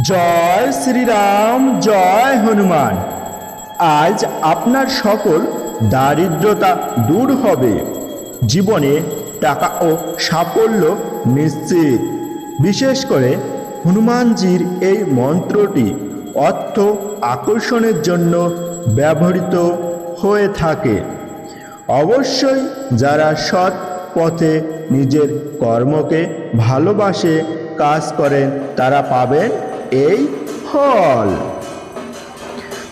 জয় শ্রীরাম, জয় হনুমান। আজ আপনার সকল দারিদ্রতা দূর হবে। জীবনে টাকা ও সাফল্য নিশ্চিত। বিশেষ করে হনুমানজির এই মন্ত্রটি অর্থ আকর্ষণের জন্য ব্যবহৃত হয়ে থাকে। অবশ্যই যারা সৎ পথে নিজের কর্মকে ভালোবাসে, কাজ করেন, তারা পাবেন এই ফল।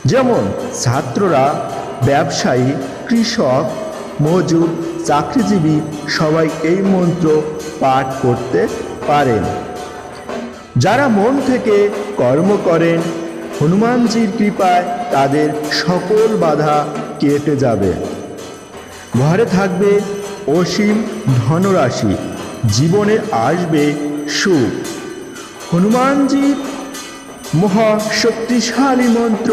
যেমন ছাত্ররা, ব্যবসায়ী, কৃষক, মজুর, চাকরিজীবী সবাই এই মন্ত্র পাঠ করতে পারেন। যারা মন থেকে কর্ম করেন, হনুমানজির কৃপায় তাদের সকল বাধা কেটে যাবে। ঘরে থাকবে অসীম ধনরাশি, জীবনে আসবে সুখ। হনুমানজির মহাশক্তিশালী মন্ত্র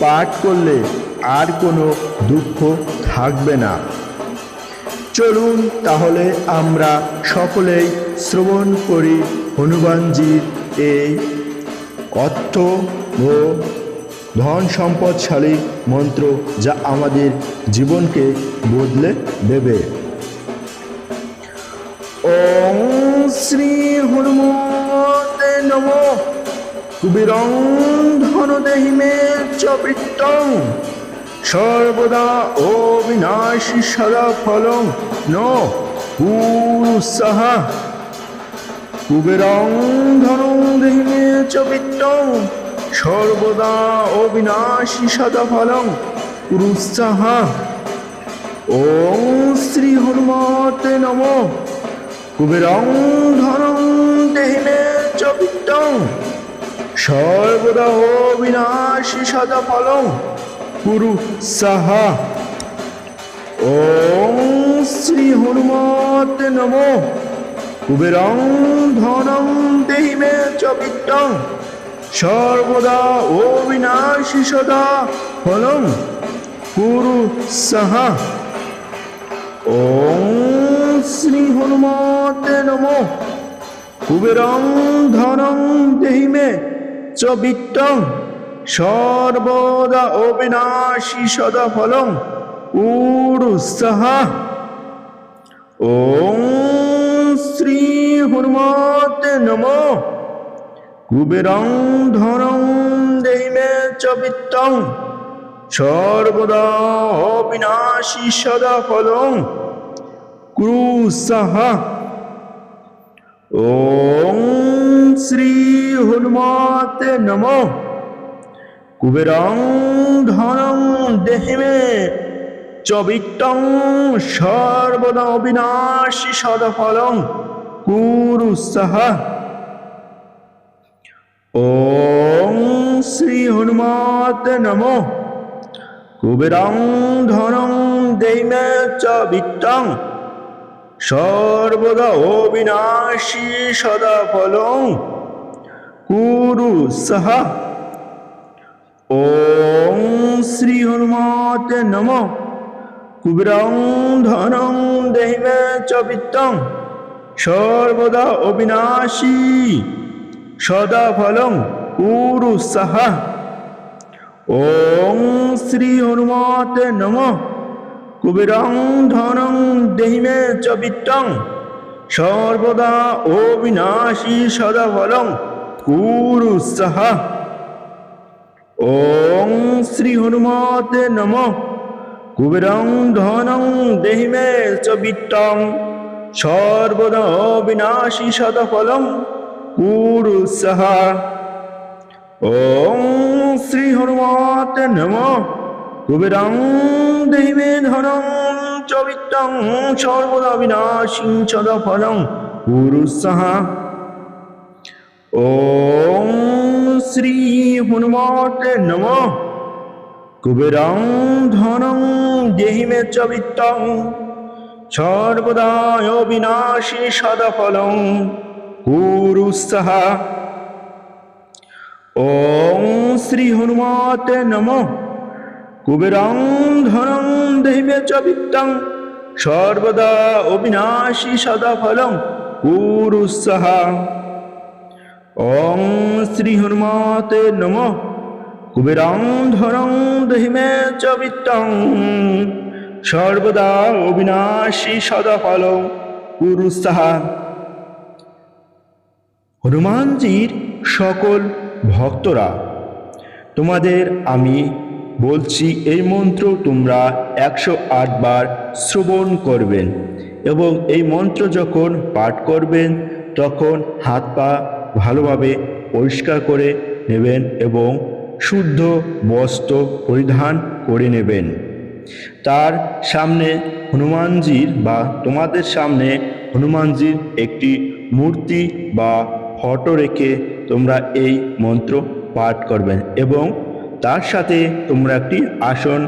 পাঠ করলে আর কোনো দুঃখ থাকবে না। চলুন তাহলে আমরা সকলেই শ্রবণ করি হনুমানজির এই অর্থ ও ধন সম্পদশালী মন্ত্র যা আমাদের জীবনকে বদলে দেবে। ওম শ্রী হনুমতে নম। কুবেরং ধনদেহি মে চ বৃত্তং সর্বদা ও বিনাশী সদা ফলং ন, পুরুষাহা। কুবেরং ধনং দেহি মে চ বৃত্তং সর্বদা অবিনাশী সদা ফলং পুরুষাহা। ওম শ্রী হনুমতে নম। কুবেরং ধনং দেহি মে চ বৃত্তং সর্বদা অবিনাশী সদা ফলং কুরু সাহা। ওম শ্রী হনুমতে নম। কুবেরং ধনং দেহি মে চ বিত্তং সর্বদা অবিনাশী সদা ফলং কুরু সাহা। ওম শ্রী হনুমতে নম। কুবেরং ধনং দেহি মে বিত্তং সর্বদা অবিনাশী সদা ফলং উড়ুৎসাহা ওম শ্রী হনুমতে নম। কুবেরং ধনং দেহি মে চ সর্বদা অবিনাশী সদা ফলং ক্রুসাহা শ্রী হনুমতে নম। কুবেরং ধনং দেহি মে চ বিত্তং সর্বদা অবিনাশী সদফলং কুরুসাহা ওম শ্রী হনুমতে নম। কুবেরং ধনং দেহি মে চ বিত্তং সর্বদা অবিনাশী সদা ফলং কুরু সাহা ওম শ্রী হনুমতে নম কুবেরং ধনং দেহি মে চ বিত্তং সর্বদা অবিনাশী সদা ফলং কুরু সাহা ওম শ্রী হনুমতে নম কুবেরং ধনং দেহি মে চ বিত্তং সর্বদা অবিনাশী সদা ফলং কুরু সাহা ওম শ্রী হনুমতে নম কুবেরং ধনং দেহি মে চ বিত্তং সর্বদা অবিনাশী সদা ফলং কুরু সাহা ওম শ্রী হনুমতে নম কুবেরং দেহি মে ধনং চ বিত্তং সর্বদা বিনাশী সদা ফলং পুরুষাহা শ্রী হনুমতে নম কুবেরং ধনং দেহি মে চ বিত্তং সর্বদা অবিনাশী সদা ফলং পুরুষাহা ওম শ্রী হনুমতে নমঃ কুবেরং ধনং দেহিমে চ বিত্তং সর্বদা অবিনাশী সদা ফলং পুরুষাহা ওং শ্রী হনুমতে নম। কুবেরং ধরং দেহিমে চ সর্বদা অবিনাশী সদা ফল পুরুষাহা হনুমানজির সকল ভক্তরা, তোমাদের আমি বলছি এই মন্ত্র তোমরা একশো আট বার শ্রবণ করবেন এবং এই মন্ত্র যখন পাঠ করবেন, তখন হাত পা ভালোভাবে পরিষ্কার করে নেবেন এবং শুদ্ধ বস্ত্র পরিধান করে নেবেন। তার সামনে হনুমানজির বা তোমাদের সামনে হনুমানজির একটি মূর্তি বা ফটো রেখে তোমরা এই মন্ত্র পাঠ করবেন এবং তার সাথে তোমরা একটি আসন